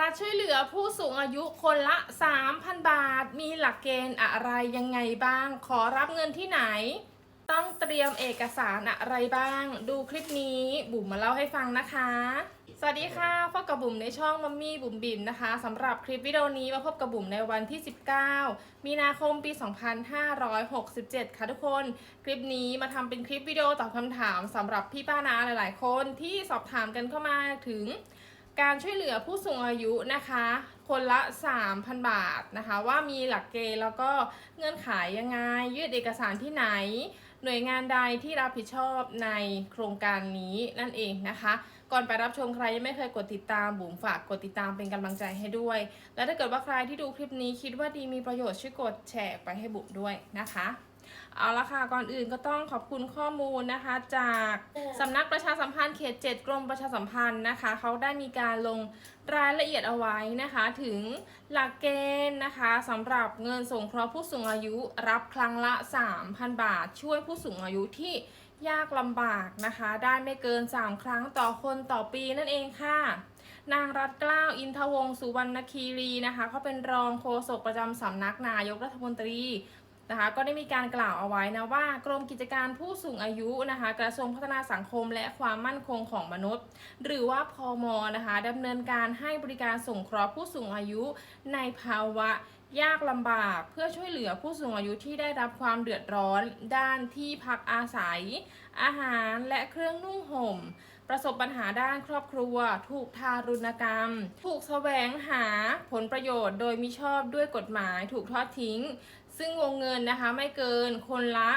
รัฐช่วยเหลือผู้สูงอายุคนละ 3,000 บาท มีหลักเกณฑ์อะไรยังไงบ้าง ขอรับเงินที่ไหน ต้องเตรียมเอกสารอะไรบ้าง ดูคลิปนี้บุ๋มมาเล่าให้ฟังนะคะ สวัสดีค่ะพบกับบุ๋มในช่องมัมมี่บุ๋มบิมนะคะสำหรับคลิปวิดีโอนี้มาพบกับบุ๋มในวันที่ 19 มีนาคมปี 2567 ค่ะทุกคน คลิปนี้มาทำเป็นคลิปวิดีโอตอบคำถามสำหรับพี่ป้านาหลาย ๆ คนที่สอบถามกันเข้ามาถึง การช่วยเหลือผู้สูงอายุนะคะ คนละ 3,000 บาทนะคะ ว่ามีหลักเกณฑ์แล้วก็เงื่อนไขยังไง ยืดเอกสารที่ไหน หน่วยงานใดที่รับผิดชอบในโครงการนี้นั่นเองนะคะ ก่อนไปรับชมใครยังไม่เคยกดติดตามบุ๋มฝากกดติดตามเป็นกำลังใจให้ด้วย และถ้าเกิดว่าใครที่ดูคลิปนี้คิดว่าดีมีประโยชน์ช่วยกดแชร์ไปให้บุ๋มด้วยนะคะ เอาละค่ะ ก่อนอื่นก็ต้องขอบคุณข้อมูลนะคะ จากสำนักประชาสัมพันธ์เขต 7 กรมประชาสัมพันธ์นะคะ เขาได้มีการลงรายละเอียดเอาไว้นะคะ ถึงหลักเกณฑ์นะคะสำหรับเงินสงเคราะห์ผู้สูงอายุรับครั้งละ 3,000 บาท ช่วยผู้สูงอายุที่ยากลำบากนะคะ ได้ไม่เกิน 3 ครั้งต่อคนต่อปีนั่นเองค่ะ นางรัตเกล้าอินทวงศ์สุวรรณคีรีนะคะเขาเป็นรองโฆษกประจำสำนักนายกรัฐมนตรี นะคะก็ได้มีการกล่าวเอาไว้นะว่ากรมกิจการผู้สูงอายุนะคะกระทรวงพัฒนาสังคมและความมั่นคงของมนุษย์ หรือว่าพอมนะคะดำเนินการให้บริการส่งเคราะห์ผู้สูงอายุในภาวะยากลำบากเพื่อช่วยเหลือผู้สูงอายุที่ได้รับความเดือดร้อน ด้านที่พักอาศัย อาหารและเครื่องนุ่งห่ม ประสบปัญหาด้านครอบครัว ถูกทารุณกรรม ถูกแสวงหาผลประโยชน์ โดยมิชอบด้วยกฎหมายถูกทอดทิ้ง ซึ่งวงเงินนะคะไม่เกินคนละ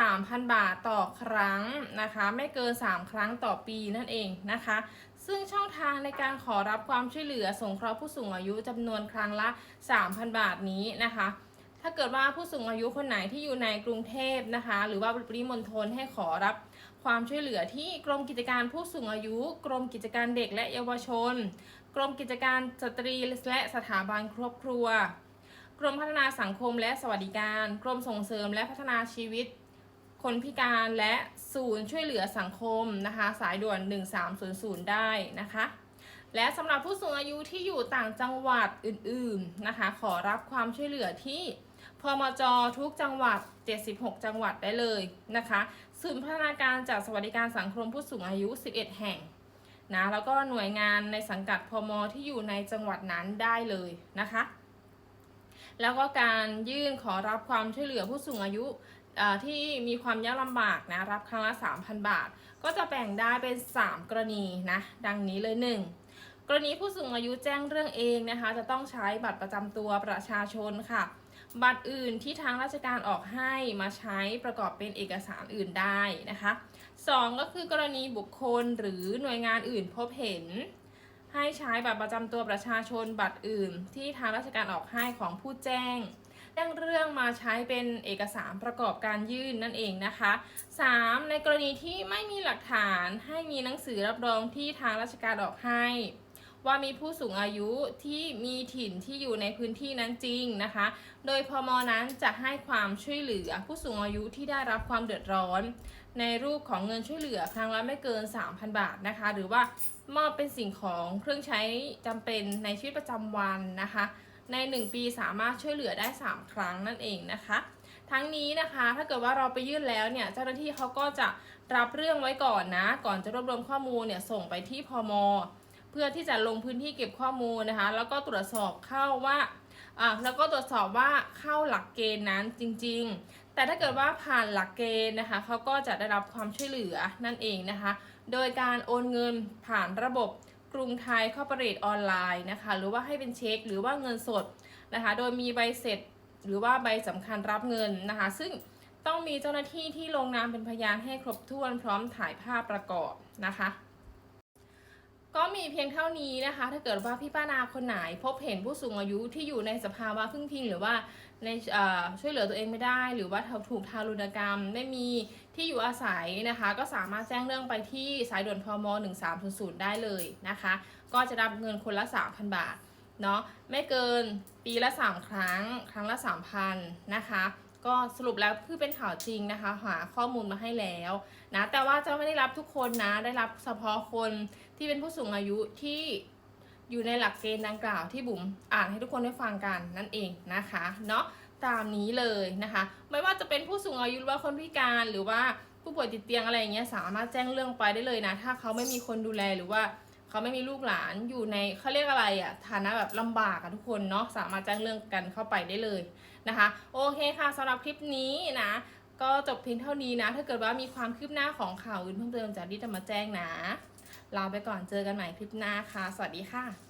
3,000 บาทต่อครั้งนะคะ ไม่เกิน 3 ครั้งต่อปีนั่นเองนะคะ ซึ่งช่องทางในการขอรับความช่วยเหลือสงเคราะห์ผู้สูงอายุจำนวนครั้งละ 3,000 บาทนี้นะคะ ถ้าเกิดว่าผู้สูงอายุคนไหนที่อยู่ในกรุงเทพนะคะ หรือว่าปริมณฑลให้ขอรับความช่วยเหลือที่กรมกิจการผู้สูงอายุ กรมกิจการเด็กและเยาวชน กรมกิจการสตรีและสถาบันครอบครัว กรมพัฒนาสังคมและสวัสดิการ กรมส่งเสริมและพัฒนาชีวิต คนพิการและศูนย์ช่วยเหลือสังคมนะคะ สายด่วน 1300 ได้นะคะและสำหรับผู้สูงอายุที่อยู่ต่างจังหวัดอื่นๆนะคะ ขอรับความช่วยเหลือที่ พมจทุกจังหวัด 76 จังหวัดได้เลยนะคะศูนย์พัฒนาการจากสวัสดิการสังคมผู้สูงอายุ 11 แห่งนะแล้วก็หน่วยงานในสังกัดพมที่อยู่ในจังหวัดนั้นได้เลยนะคะ แล้วก็การยื่นขอรับความช่วยเหลือผู้สูงอายุที่มีความยากลำบากนะรับครั้งละ 3,000 บาท ก็จะแบ่งได้เป็น 3 กรณีนะดังนี้เลย 1. กรณีผู้สูงอายุแจ้งเรื่องเองนะคะ จะต้องใช้บัตรประจำตัวประชาชนค่ะ บัตรอื่นที่ทางราชการออกให้มาใช้ประกอบเป็นเอกสารอื่นได้นะคะ 2. ก็คือกรณีบุคคลหรือหน่วยงานอื่นพบเห็น ให้ใช้บัตรประจำตัวประชาชนบัตรอื่น ที่ทางราชการออกให้ของผู้แจ้งแจ้งเรื่องมาใช้เป็นเอกสารประกอบการยื่นนั่นเองนะคะ 3. ในกรณีที่ไม่มีหลักฐานให้มีหนังสือรับรองที่ทางราชการออกให้ ว่ามีผู้สูงอายุที่มีถิ่นที่อยู่ในพื้นที่นั้นจริงนะคะ โดยพมนั้นจะให้ความช่วยเหลือผู้สูงอายุที่ได้รับความเดือดร้อน ในรูปของเงินช่วยเหลือครั้งละไม่เกิน 3,000 บาทนะคะ หรือว่ามอบเป็นสิ่งของเครื่องใช้จำเป็นในชีวิตประจำวันนะคะ ใน 1 ปีสามารถช่วยเหลือได้ 3 ครั้งนั่นเองนะคะทั้งนี้นะคะถ้าเกิดว่าเราไปยื่นแล้วเนี่ยเจ้าหน้าที่เขาก็จะรับเรื่องไว้ก่อนนะ ก่อนจะรวบรวมข้อมูลเนี่ยส่งไปที่พม เพื่อที่จะลงพื้นที่เก็บข้อมูลนะคะ แล้วก็ตรวจสอบเข้าว่าอ่าแล้วก็ตรวจสอบว่าเข้าหลักเกณฑ์นั้นจริง ๆ แต่ถ้าเกิดว่าผ่านหลักเกณฑ์นะคะเขาก็จะได้รับความช่วยเหลือนั่นเองนะคะ โดยการโอนเงินผ่านระบบกรุงไทยคอร์ปอเรทออนไลน์นะคะ หรือว่าให้เป็นเช็คหรือว่าเงินสดนะคะ โดยมีใบเสร็จหรือว่าใบสำคัญรับเงินนะคะ ซึ่งต้องมีเจ้าหน้าที่ที่ลงนามเป็นพยานให้ครบถ้วนพร้อมถ่ายภาพประกอบนะคะ ก็มีเพียงเท่านี้นะคะ ถ้าเกิดว่าพี่ป้านาคนไหน พบเห็นผู้สูงอายุที่อยู่ในสภาวะพึ่งพิง หรือว่าในเอ่อช่วยเหลือตัวเองไม่ได้ หรือว่าถูกทารุณกรรม ไม่มีที่อยู่อาศัยนะคะ ก็สามารถแจ้งเรื่องไปที่สายด่วนพม 1300 ได้เลยนะคะ ก็จะรับเงินคนละ 3,000 บาทเนาะไม่เกินปีละ 3 ครั้ง ครั้งละ 3,000 นะคะ ก็สรุปแล้วคือเป็นข่าวจริงนะคะ หาข้อมูลมาให้แล้วนะแต่ว่าจะไม่ได้รับทุกคนนะ ได้รับเฉพาะคนที่เป็นผู้สูงอายุที่อยู่ในหลักเกณฑ์ดังกล่าวที่บุ๋มอ่านให้ทุกคนได้ฟังกันนั่นเองนะคะเนาะตามนี้เลยนะคะ ไม่ว่าจะเป็นผู้สูงอายุหรือว่าคนพิการหรือว่าผู้ป่วยติดเตียงอะไรอย่างเงี้ยสามารถแจ้งเรื่องไปได้เลยนะ ถ้าเขาไม่มีคนดูแลหรือว่า เขาไม่มีลูกหลานอยู่ในเขาเรียกอะไรอะฐานะแบบลำบากอะทุกคนเนาะสามารถแจ้งเรื่องกันเข้าไปได้เลยนะคะ โอเคค่ะสำหรับคลิปนี้นะ ก็จบเพียงเท่านี้นะ ถ้าเกิดว่ามีความคืบหน้าของข่าวอื่นเพิ่มเติมจากที่จะมาแจ้งนะลาไปก่อนเจอกันใหม่คลิปหน้าค่ะ สวัสดีค่ะ